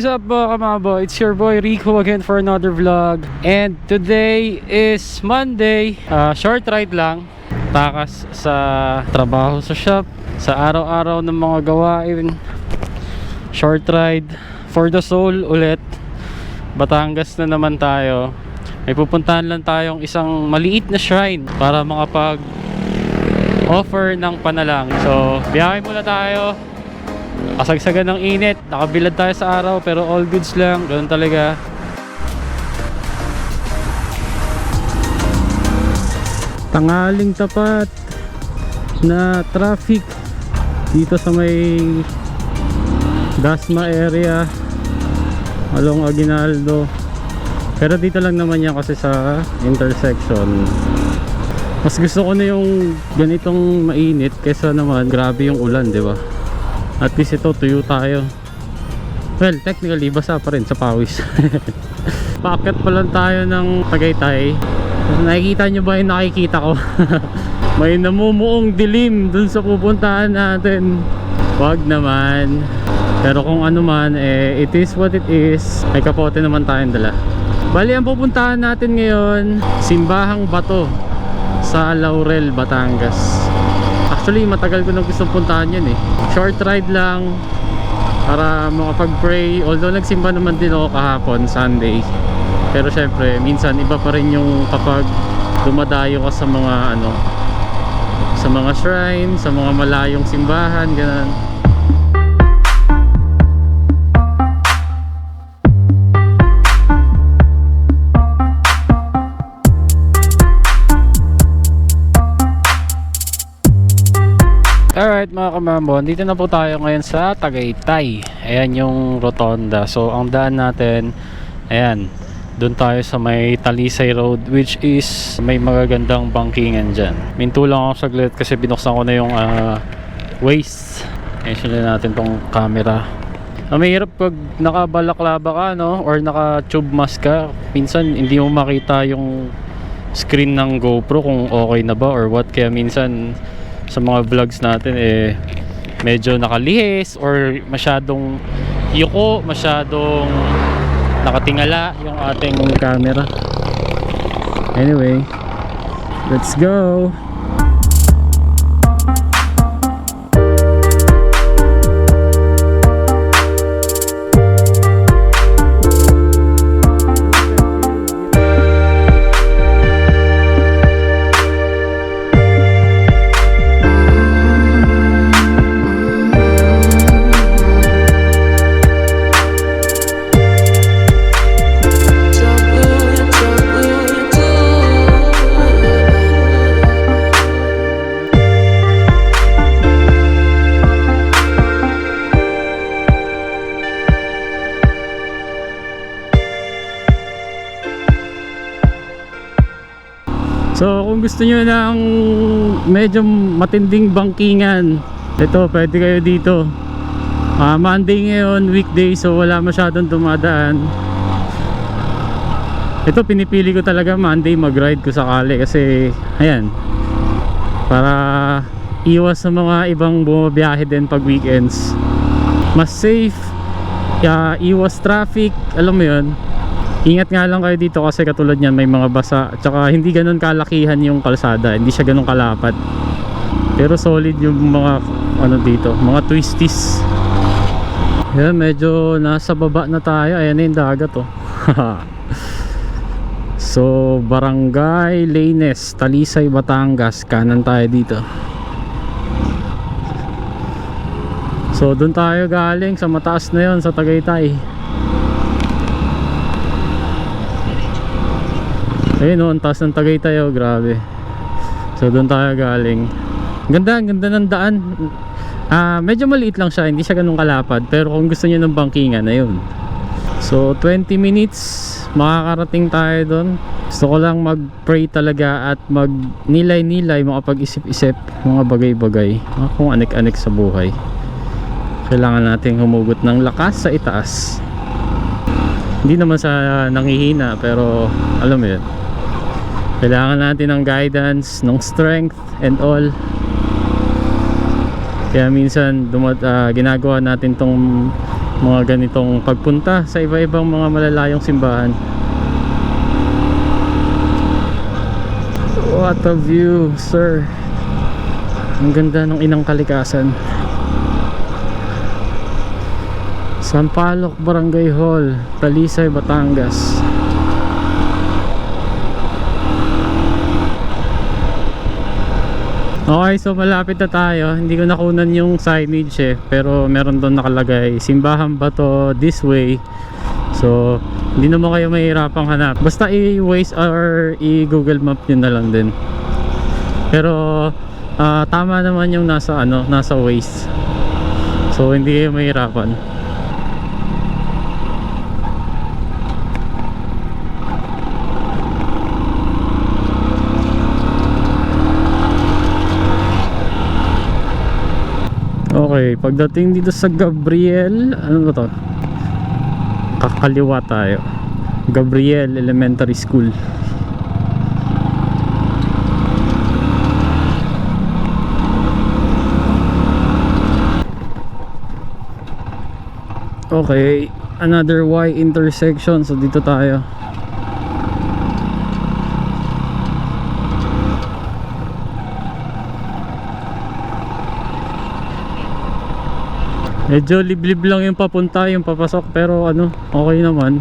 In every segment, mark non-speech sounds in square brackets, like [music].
Is up mga kamabo? It's your boy Rico again for another vlog. And today is Monday. Ah, Short ride lang. Takas sa trabaho sa shop Sa araw-araw ng mga gawain. Short ride For the soul ulit. Batangas na naman tayo. May pupuntahan lang tayong isang maliit na shrine Para makapag offer ng panalangin. So biyahe muna tayo Kasagsagan ng init, nakabilad tayo sa araw pero all goods lang, ganun talaga. Tangaling tapat na traffic dito sa may Dasma area along Aguinaldo. Pero dito lang naman yan kasi sa intersection. Mas gusto ko na yung ganitong mainit kaysa naman grabe yung ulan di ba at least ito tuyo tayo. Well technically basa pa rin sa pawis. [laughs] Paakyat pa lang tayo ng Tagaytay. Nakikita nyo ba yung nakikita ko? [laughs] May namumuong dilim dun sa pupuntahan natin. Wag naman. Pero kung ano man eh, it is what it is. May kapote naman tayong dala. Bali ang pupuntahan natin ngayon simbahang bato sa Laurel, Batangas Actually, matagal ko nang gusto puntahan yun eh. Short ride lang para makapag-pray. Although nagsimba naman din ako kahapon, Sunday. Pero syempre, minsan iba pa rin yung kapag dumadayo ka sa mga ano sa mga shrine, sa mga malayong simbahan, ganun. Alright mga kamamon, dito na po tayo ngayon sa Tagaytay. Ayan yung rotonda. So ang daan natin, ayan Doon tayo sa may Talisay Road Which is may magagandang bankingan dyan. Minto lang ako saglit kasi binuksan ko na yung uh, Waze Ayan na natin tong camera. Ang mahirap pag nakabalaklaba ka no? Or naka tube mask ka minsan hindi mo makita yung screen ng GoPro kung okay na ba or what. Kaya minsan sa mga vlogs natin eh medyo nakalihis or masyadong yuko, masyadong nakatingala yung ating camera. Anyway, let's go. So kung gusto nyo ng medyo matinding bangkingan Ito pwede kayo dito. Ah, Monday ngayon, weekday so wala masyadong dumadaan. Ito pinipili ko talaga Monday mag-ride ko sakali kasi ayan Para iwas sa mga ibang bumabiyahe din pag weekends. Mas safe ya, Iwas traffic, alam mo yun Ingat nga lang kayo dito kasi katulad niyan may mga basa. Tsaka hindi ganun kalakihan yung kalsada. Hindi siya ganun kalapat. Pero solid yung mga ano dito Mga twisties. Yan medyo nasa baba na tayo. Ayan na yung dagat oh. [laughs] So Barangay Lanes Talisay Batangas. Kanan tayo dito. So doon tayo galing sa mataas na yon sa Tagaytay Ayun oh, ang taas ng Tagaytay oh, grabe. So doon tayo galing. Ganda, ganda ng daan. Ah, medyo maliit lang siya, hindi siya ganun kalapad, pero kung gusto niyo ng bangkingan, ayun. So 20 minutes makakarating tayo doon. Gusto ko lang mag-pray talaga at mag-nilay-nilay, makapag-isip-isip mga bagay-bagay, mga kung anik-anik sa buhay. Kailangan nating humugot ng lakas sa itaas. Hindi naman sa nangihina, pero alam mo yun kailangan natin ng guidance ng strength and all kaya minsan dumat, uh, ginagawa natin tong mga ganitong pagpunta sa iba-ibang mga malalayong simbahan. What a view, sir. Ang ganda ng inang kalikasan. Sampaloc Barangay Hall, Talisay, Batangas. Okay, so malapit na tayo. Hindi ko nakunan yung signage eh. Pero meron doon nakalagay, Simbahan ba to this way? So, hindi naman kayo mahirapang hanap. Basta i-Waze or i-Google Map nyo na lang din. Pero, ah, tama naman yung nasa ano, nasa Waze. So, hindi kayo mahirapan. Okay, pagdating dito sa Gabriel, ano ba to? Kakaliwa tayo. Gabriel Elementary School. Okay, another Y intersection. So dito tayo. Medyo liblib lang yung papunta, yung papasok pero ano, okay naman.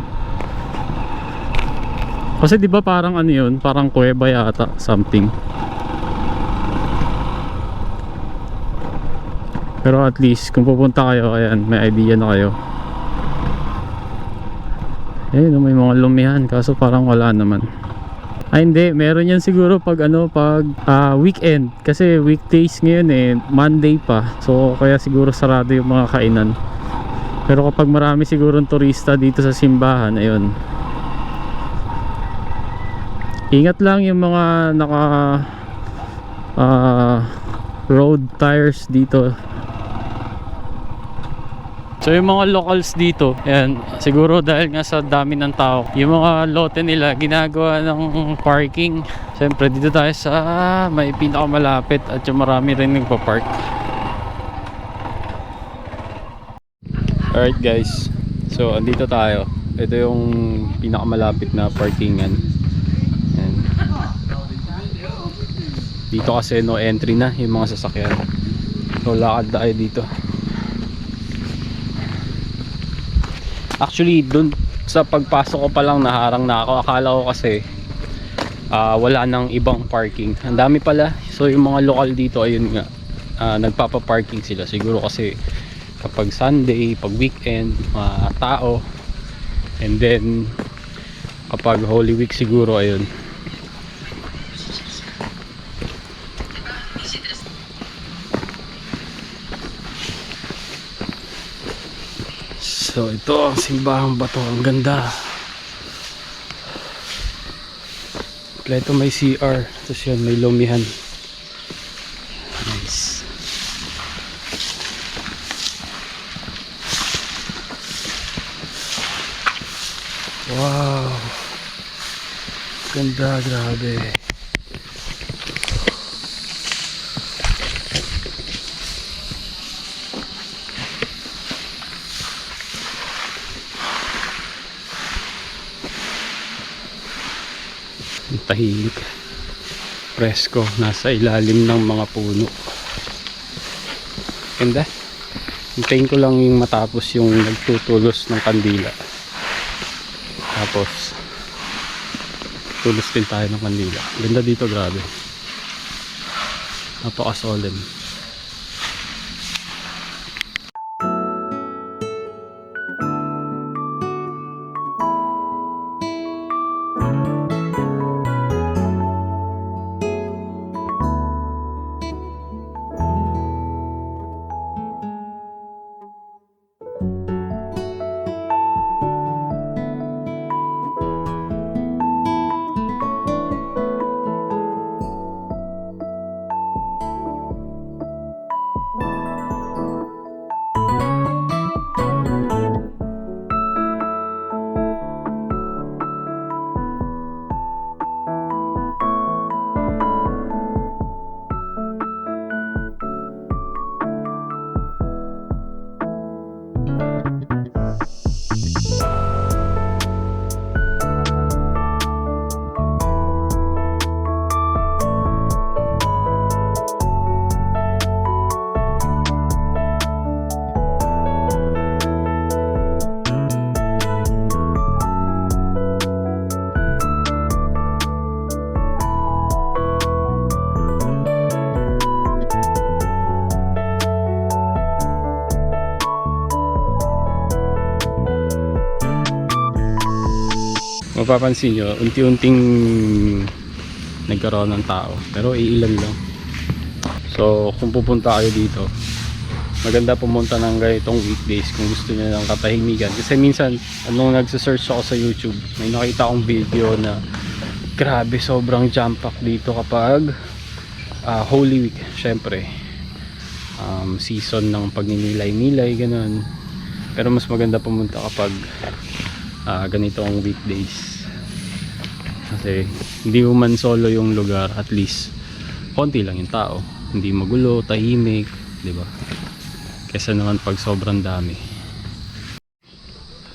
Kasi 'di ba parang ano 'yun, parang kuweba yata, something. Pero at least kung pupunta kayo, ayan, may idea na kayo. Eh, may mga lumihan kaso parang wala naman. Ay hindi, meron yan siguro pag ano, pag ah, weekend kasi weekdays ngayon eh, Monday pa. So kaya siguro sarado yung mga kainan. Pero kapag marami siguro turista dito sa simbahan, ayun. Ingat lang yung mga naka ah, road tires dito. So yung mga locals dito, ayan, siguro dahil nga sa dami ng tao, yung mga lote nila ginagawa ng parking. Siyempre dito tayo sa may pinakamalapit at yung marami rin nagpa-park. Alright guys, so andito tayo. Ito yung pinakamalapit na parkingan. Ayan. Dito kasi no entry na yung mga sasakyan. So lakad tayo dito. Actually, dun sa pagpasok ko pa lang naharang na ako. Akala ko kasi ah, wala nang ibang parking. Ang dami pala. So yung mga lokal dito, ayun nga, ah, nagpapa-parking sila. Siguro kasi kapag Sunday, pag weekend, mga tao. And then kapag Holy Week siguro, ayun. So ito ang simbahang bato. Ang ganda. Kompleto may CR. Tapos yan may lumihan. Nice. Wow. Ganda, grabe. Tahimik presko nasa ilalim ng mga puno. Ganda hintayin ko lang yung matapos yung nagtutulos ng kandila. Tapos tulos din tayo ng kandila. Ganda dito grabe. Napaka solemn mapapansin nyo, unti-unting nagkaroon ng tao. Pero iilan lang. So, kung pupunta kayo dito, maganda pumunta ng ganitong weekdays kung gusto niyo ng katahimikan. Kasi minsan, anong nagsa-search ako sa YouTube, may nakita akong video na grabe, sobrang pack dito kapag ah, Holy Week. Syempre, um, season ng pagninilay-nilay, ganun. Pero mas maganda pumunta kapag ah, ganitong weekdays. Kasi hindi mo man solo yung lugar, at least konti lang yung tao. Hindi magulo, tahimik, di ba? Kesa naman pag sobrang dami.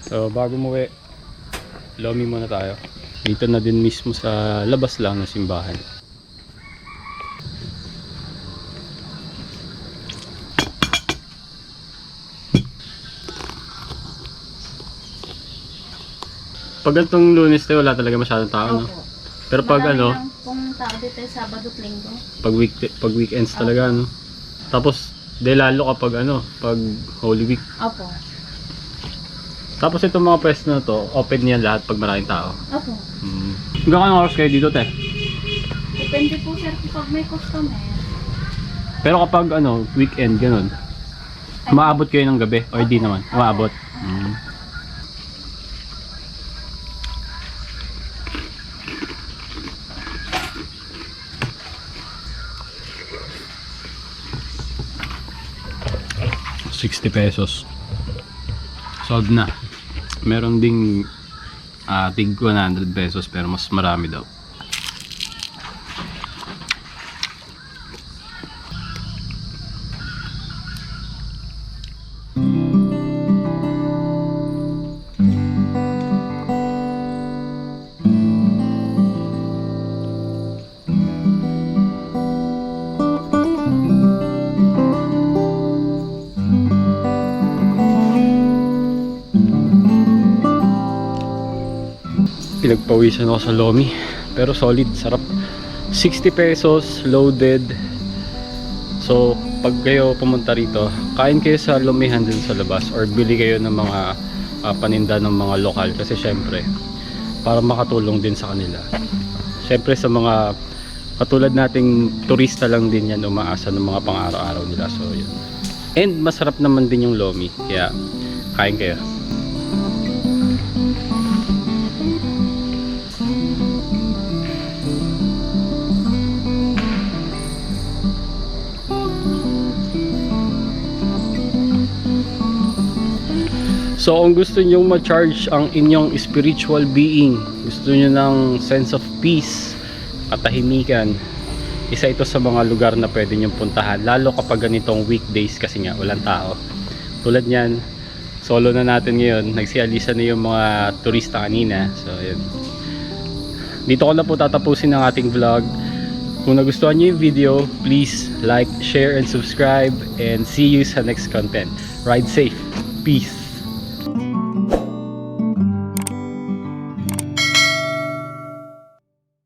So bago muwi, lomi muna tayo. Dito na din mismo sa labas lang ng simbahan. Pag ganitong lunes tayo, wala talaga masyadong tao, no? Opo. Pero pag Marami ano, lang pong tao dito ay Sabado at Linggo. pag week pag weekends talaga no. Tapos de lalo kapag ano, pag Holy Week. Opo. Tapos itong mga pwesto na to, open niyan lahat pag maraming tao. Opo. Hmm. Hanggang anong oras kayo dito, te? Depende po sir kung pag may customer. Pero kapag ano, weekend ganun, maabot kayo ng gabi o hindi naman? Maabot. Hmm. $60 pesos. Solved na. Meron ding ah, tig 100 pesos pero mas marami daw. Pinagpawisan ako sa Lomi. Pero solid, sarap. 60 pesos, loaded. So pag kayo pumunta rito kain kayo sa Lomihan din sa labas or bili kayo ng mga ah, paninda ng mga lokal. Kasi syempre para makatulong din sa kanila. Syempre sa mga katulad nating turista lang din yan umaasa ng mga pang-araw-araw nila. So yun. And masarap naman din yung Lomi kaya kain kayo So kung gusto niyo ma-charge ang inyong spiritual being, gusto niyo ng sense of peace, katahimikan, isa ito sa mga lugar na pwede niyong puntahan, lalo kapag ganitong weekdays kasi nga walang tao. Tulad niyan, solo na natin ngayon, nagsialisa na yung mga turista kanina. So yun. Dito ko na po tatapusin ang ating vlog. Kung nagustuhan niyo yung video, please like, share, and subscribe. And see you sa next content. Ride safe. Peace.